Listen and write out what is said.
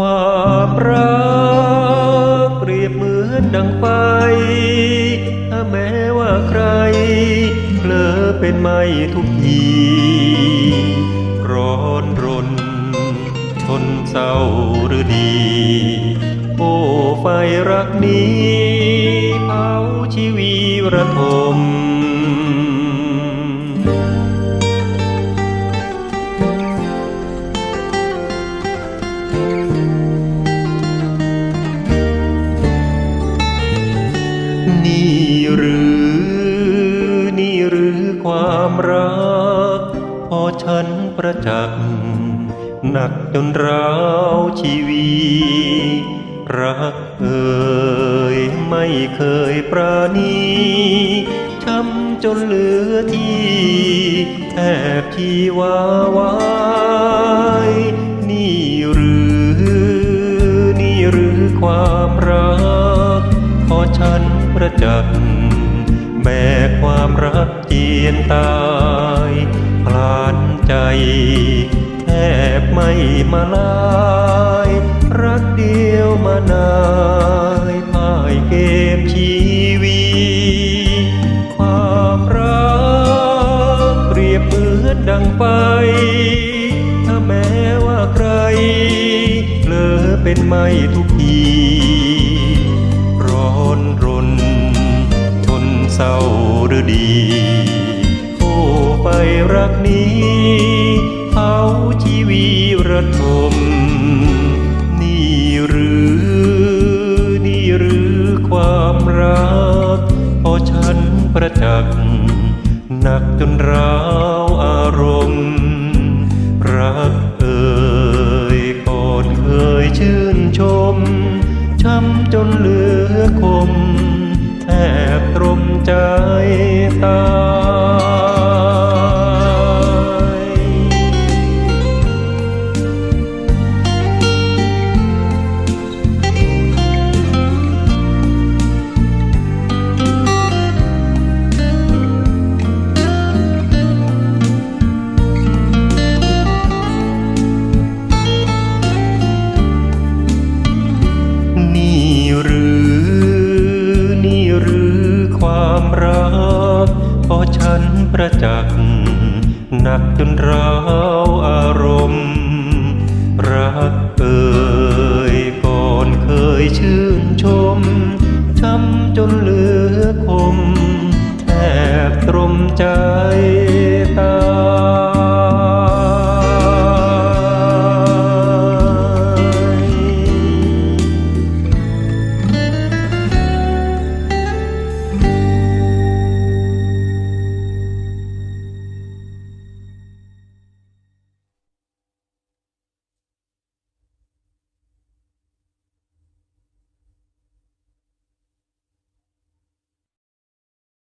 ความรักเปรียบเหมือนดังไฟ ถ้าแม้ว่าใครเผลอเป็นไม่ทุกทีร้อนรนชนเศร้าหรือดี โอ้ไฟรักนี้เผาชีวิตระทมัก หนักจนร้าวชีวี รักเอ่ยไม่เคยปราณีช้ำจนเหลือที่แอบที่วาวายนี่หรือนี่หรือความรัก พอฉันประจักษ์แบกความรักเจียนตาย ใจแทบไม่มาลาย รักเดียวมานายพ่ายเกมชีวีความรักเปรียบเหมือนดังไฟ ถ้าแม้ว่าใครเลอเป็นไม่ทุกทีร้อนรนทนเศร้าหรือดี ไฟรักนี้เผาชีวีระทม นี่หรือนี่หรือความรัก พอฉันประจักษ์หนักจนร้าวอารมณ์ รักเอ่ยก่อนเคยชื่นชม ช้ำจนเหลือคมแทบตรมใจตา ประจักษ์หนักจนร้าวอารมณ์ รักเอ่ยก่อนเคยชื่นชม ช้ำจนเหลือคมแทบตรมใจ